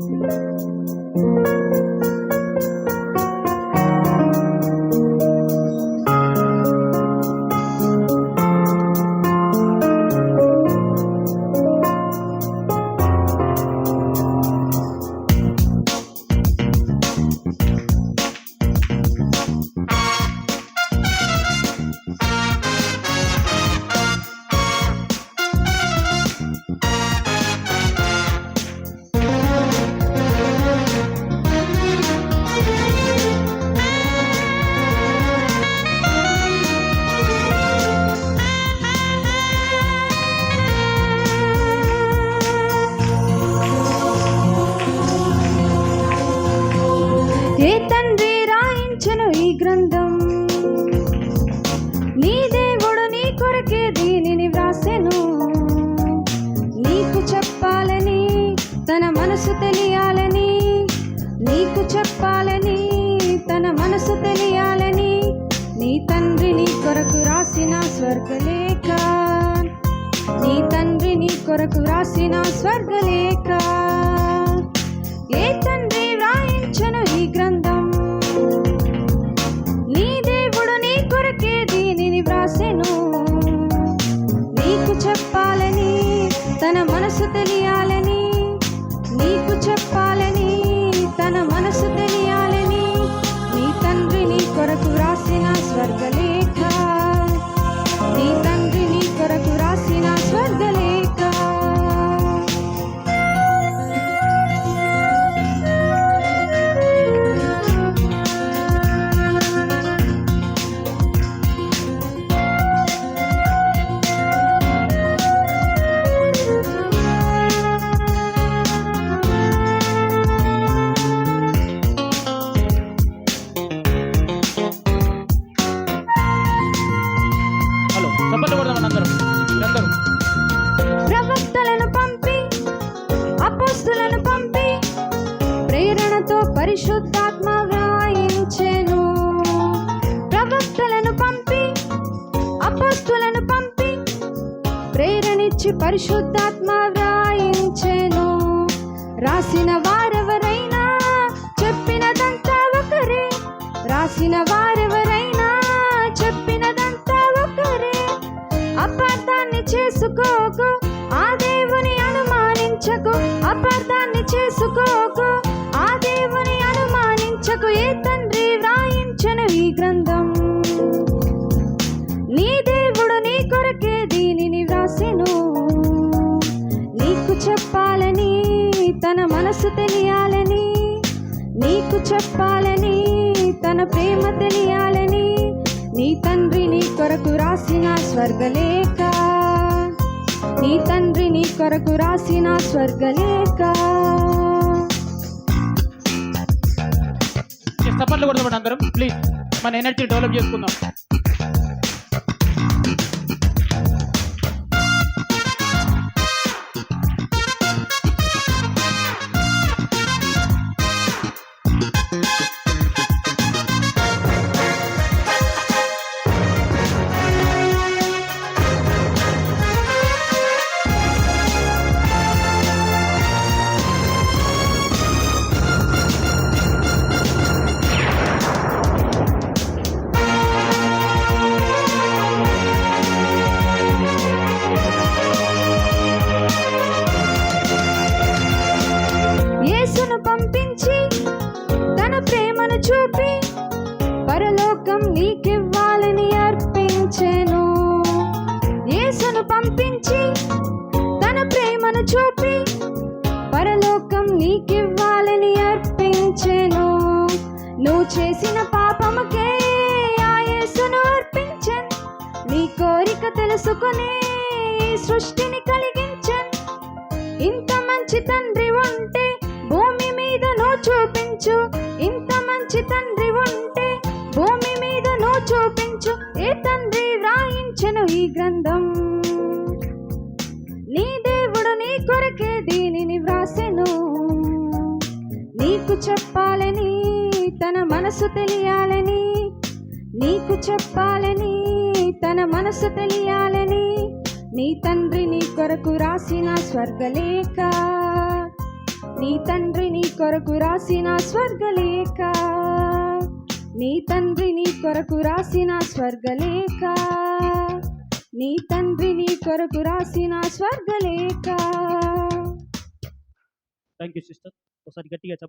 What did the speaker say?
Thank you. తండ్రి రాయించను ఈ గ్రంథం. నీ దేవుడు నీ కొరకే దీనిని వ్రాసెను. నీకు చెప్పాలని తన మనసు తెలియాలని నీకు చెప్పాలని తన మనసు తెలియాలని నీ తండ్రి నీ కొరకు రాసిన స్వర్గలేఖ. నీ తండ్రి నీ కొరకు రాసిన స్వర్గలేఖ. ఏ తండ్రి తెలియాలని నీకు చెప్పాలని తన మనసు తెలియాలని నీ తండ్రి నీ కొరకు వ్రాసిన స్వర్గలేఖ చప్పట్లు కొడదాం అందరం. అందరూ. ప్రవక్తలను పంపి అపోస్తులను పంపి ప్రేరణతో పరిశుద్ధాత్మ వ్రాయించెను. ప్రవక్తలను పంపి అపోస్తులను పంపి ప్రేరణిచ్చి పరిశుద్ధాత్మ చేసుకోకు. ఆ దేవుని అనుమానించకు. అపార్థాన్ని చేసుకోకు. ఆ దేవుని అనుమానించకు. ఏ తండ్రి వ్రాయించను ఈ గ్రంథం? నీ దేవుడు నీ కొరకే దీనిని వ్రాసెను. నీకు చెప్పాలని తన మనసు తెలియాలని నీకు చెప్పాలని తన ప్రేమ తెలియాలని నీ తండ్రి నీ కొరకు రాసిన స్వర్గలేఖ నీ తండ్రి నీ కొరకు రాసిన స్వర్గలేఖ. చప్పట్లు కొడదాం అందరం. ప్లీజ్ మన ఎనర్జీ డెవలప్ చేసుకుందాం. నువ్వు చేసిన పాపముకే ఆయేసును యేసును నీ కోరిక తెలుసుకునే సృష్టిని కలిగించన్. ఇంత మంచి తండ్రి ఉంటే భూమి మీద నువ్వు చూపించు. ఇంత మంచి తండ్రి ఉంటే భూమి మీద నువ్వు చూపించు. ఏ తండ్రి వ్రాయించను ఈ గ్రంథం? నీ దేవుడు నీ కొరకే దీనిని వ్రాసెను. నీకు చెప్పాలని తన మనసు తెలియాలని నీకు చెప్పాలని తన మనసు తెలియాలని నీ తండ్రి నీ కొరకు రాసిన స్వర్గలేఖ. నీ తండ్రి నీ కొరకు రాసిన స్వర్గలేఖ. నీ తండ్రి నీ కొరకు రాసిన స్వర్గలేఖ. నీ తండ్రి నీ కొరకు రాసిన స్వర్గలేఖ. థ్యాంక్ యూ సిస్టర్ ఒకసారి గట్టిగా చెప్పండి